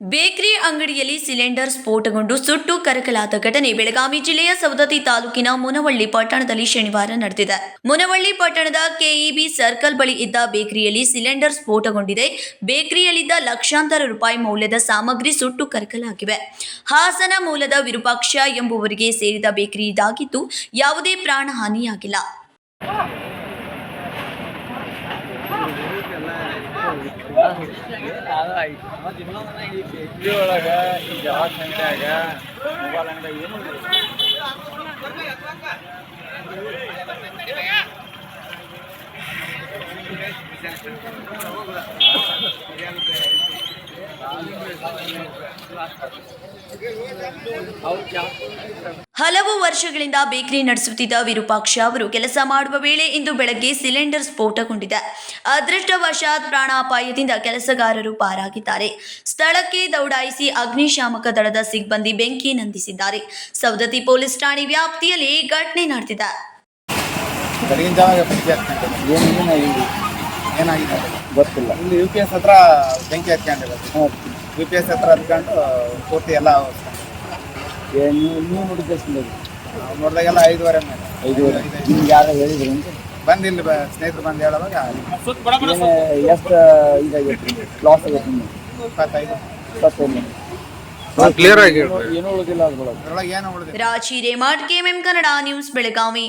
Bakery ಅಂಗಡಿಯಲ್ಲಿ cylinder ಸ್ಫೋಟಗೊಂಡು ಸುಟ್ಟು ಕರಕಲಾದ ಘಟನೆ ಬೆಳಗಾವಿ ಜಿಲ್ಲೆಯ ಸವದತ್ತಿ ತಾಲೂಕಿನ ಮುನವಳ್ಳಿ ಪಟ್ಟಣದಲ್ಲಿ ಶನಿವಾರ ನಡೆದಿದೆ. ಮುನವಳ್ಳಿ ಪಟ್ಟಣದ ಕೆಇಬಿ ಸರ್ಕಲ್ ಬಳಿ ಇದ್ದ ಬೇಕರಿಯಲ್ಲಿ ಸಿಲಿಂಡರ್ ಸ್ಫೋಟಗೊಂಡಿದೆ. ಬೇಕರಿಯಲ್ಲಿದ್ದ ಲಕ್ಷಾಂತರ ರೂಪಾಯಿ ಮೌಲ್ಯದ ಸಾಮಗ್ರಿ ಸುಟ್ಟು ಕರಕಲಾಗಿವೆ. ಹಾಸನ ಮೂಲದ ವಿರೂಪಾಕ್ಷ ಎಂಬುವರಿಗೆ ಸೇರಿದ ಬೇಕರಿ ಇದಾಗಿದ್ದು ಯಾವುದೇ ಪ್ರಾಣ ಹಾನಿಯಾಗಿಲ್ಲ ಇಡ್ಲಿ ಒಳಗ ಈ ಜವಾಹರ್ ಸಂತ್ಯಾಗ ಮೊಬೈಲ್ ಅಂಗಡಿ ಏನು ಹಲವು ವರ್ಷಗಳಿಂದ ಬೇಕರಿ ನಡೆಸುತ್ತಿದ್ದ ವಿರೂಪಾಕ್ಷ ಅವರು ಕೆಲಸ ಮಾಡುವ ವೇಳೆ ಇಂದು ಬೆಳಗ್ಗೆ ಸಿಲಿಂಡರ್ ಸ್ಫೋಟಗೊಂಡಿದೆ. ಅದೃಷ್ಟವಶಾತ್ ಪ್ರಾಣಾಪಾಯದಿಂದ ಕೆಲಸಗಾರರು ಪಾರಾಗಿದ್ದಾರೆ. ಸ್ಥಳಕ್ಕೆ ದೌಡಾಯಿಸಿ ಅಗ್ನಿಶಾಮಕ ದಳದ ಸಿಬ್ಬಂದಿ ಬೆಂಕಿ ನಂದಿಸಿದ್ದಾರೆ. ಸವದತ್ತಿ ಪೊಲೀಸ್ ಠಾಣೆ ವ್ಯಾಪ್ತಿಯಲ್ಲಿ ಘಟನೆ ನಡೆದಿದೆ. ಏನಾಗಿದೆ? ಗೊತ್ತಿಲ್ಲ. ಇಲ್ಲಿ ಯು ಪಿ ಎಸ್ ಹತ್ರ ಬೆಂಕಿ ಹತ್ಕೊಂಡಿರೋದು ಯು ಪಿ ಎಸ್ ಹತ್ರ ಹತ್ಕೊಂಡು ಪೂರ್ತಿ ಎಲ್ಲ ಏನು ನೀವು ನೋಡಿದ್ದೆ ನೋಡಿದಾಗೆಲ್ಲ ಐದುವರೆ ಮೇಲೆ. ಐದುವರೆ. ಐದು- ನಿಮ್ಗೆ ಯಾರು ಹೇಳಿದ್ರು ಅಂತ? ಬಂದು ಇಲ್ಲಿ ಸ್ನೇಹಿತರು ಬಂದು ಹೇಳುವಾಗ ಎಷ್ಟು ಇದಾಗೈತಿ ಲಾಸ್ ಆಗೈತಿ ಇಪ್ಪತ್ತೈದು. ಇಪ್ಪತ್ತೈದು. ಕ್ಲಿಯರ್ ಆಗಿ ಏನು ಉಳಿದಿಲ್ಲ ಅದ್ರೊಳಗೆ. ಏನು ಉಳಿದಿಲ್ಲ ರಾಜಿ ರೇಮಾಡ್ ಕೆಎಂಎಂ ಕನ್ನಡ ನ್ಯೂಸ್ ಬೆಳಗಾವಿ.